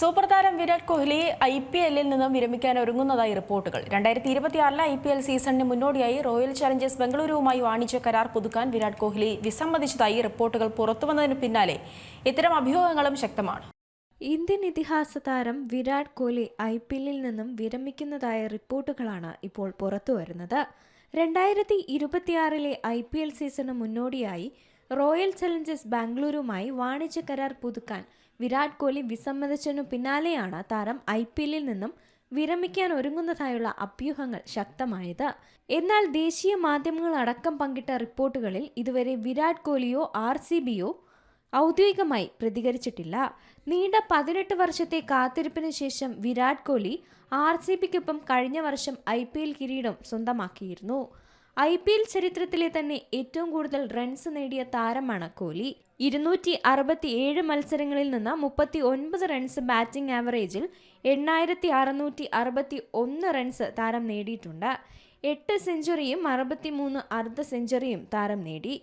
Super താരം Virat Kohli I P എല്ലിൽ നിന്നും വിരമിക്കാൻ ഒരുങ്ങുന്നതായി റിപ്പോർട്ടുകൾ. രണ്ടായിരത്തി ഇരുപത്തിയാറിലെ ഐ പി എൽ സീസണിന് മുന്നോടിയായി റോയൽ ചലഞ്ചേഴ്സ് ബംഗളൂരുവുമായി വാണിജ്യ കരാർ പുതുക്കാൻ വിരാട് കോഹ്ലി വിസമ്മതിച്ചതായി റിപ്പോർട്ടുകൾ പുറത്തുവന്നതിന് പിന്നാലെ ഇത്തരം അഭ്യൂഹങ്ങളും ശക്തമാണ്. ഇന്ത്യൻ ഇതിഹാസ താരം വിരാട് കോഹ്ലി ഐ പി എല്ലിൽ നിന്നും വിരമിക്കുന്നതായ റിപ്പോർട്ടുകളാണ് ഇപ്പോൾ പുറത്തുവരുന്നത് രണ്ടായിരത്തി ഇരുപത്തിയാറിലെ ഐ പി എൽ സീസണിന് മുന്നോടിയായി റോയൽ ചലഞ്ചേഴ്സ് ബാംഗ്ലൂരുമായി വാണിജ്യ കരാർ പുതുക്കാൻ വിരാട് കോഹ്ലി വിസമ്മതിച്ചതിനു പിന്നാലെയാണ് താരം ഐ പി എല്ലിൽ നിന്നും വിരമിക്കാൻ ഒരുങ്ങുന്നതായുള്ള അഭ്യൂഹങ്ങൾ ശക്തമായത്. എന്നാൽ ദേശീയ മാധ്യമങ്ങൾ അടക്കം പങ്കിട്ട റിപ്പോർട്ടുകളിൽ ഇതുവരെ വിരാട് കോഹ്ലിയോ ആർ സി ബിയോ ഔദ്യോഗികമായി പ്രതികരിച്ചിട്ടില്ല. നീണ്ട പതിനെട്ട് വർഷത്തെ കാത്തിരിപ്പിന് ശേഷം വിരാട് കോഹ്ലി ആർ സി ബിക്കൊപ്പം കഴിഞ്ഞ വർഷം ഐ പി എൽ കിരീടം സ്വന്തമാക്കിയിരുന്നു. ഐ പി എൽ ചരിത്രത്തിലെ തന്നെ ഏറ്റവും കൂടുതൽ റൺസ് നേടിയ താരമാണ് കോഹ്ലി. ഇരുന്നൂറ്റി അറുപത്തി ഏഴ് മത്സരങ്ങളിൽ നിന്ന് മുപ്പത്തി ഒൻപത് റൺസ് ബാറ്റിംഗ് ആവറേജിൽ എണ്ണായിരത്തി അറുന്നൂറ്റി അറുപത്തി ഒന്ന് റൺസ് താരം നേടിയിട്ടുണ്ട്. എട്ട് സെഞ്ചുറിയും അറുപത്തിമൂന്ന് അർദ്ധ സെഞ്ചുറിയും താരം നേടി.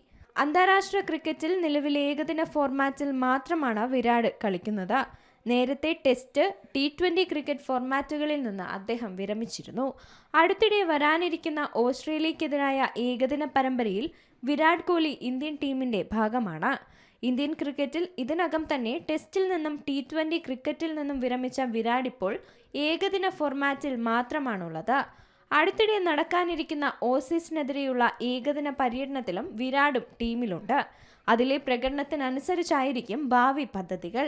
അന്താരാഷ്ട്ര ക്രിക്കറ്റിൽ നിലവിലെ ഏകദിന ഫോർമാറ്റിൽ മാത്രമാണ് വിരാട് കളിക്കുന്നത്. നേരത്തെ ടെസ്റ്റ് ടി ട്വന്റി ക്രിക്കറ്റ് ഫോർമാറ്റുകളിൽ നിന്ന് അദ്ദേഹം വിരമിച്ചിരുന്നു. അടുത്തിടെ വരാനിരിക്കുന്ന ഓസ്ട്രേലിയക്കെതിരായ ഏകദിന പരമ്പരയിൽ വിരാട് കോഹ്ലി ഇന്ത്യൻ ടീമിന്റെ ഭാഗമാണ്. ഇന്ത്യൻ ക്രിക്കറ്റിൽ ഇതിനകം തന്നെ ടെസ്റ്റിൽ നിന്നും ടി ട്വന്റി ക്രിക്കറ്റിൽ നിന്നും വിരമിച്ച വിരാട് ഇപ്പോൾ ഏകദിന ഫോർമാറ്റിൽ മാത്രമാണുള്ളത്. അടുത്തിടെ നടക്കാനിരിക്കുന്ന ഓസീസിനെതിരെയുള്ള ഏകദിന പര്യടനത്തിലും വിരാടും ടീമിലുണ്ട്. അതിലെ പ്രകടനത്തിനനുസരിച്ചായിരിക്കും ഭാവി പദ്ധതികൾ.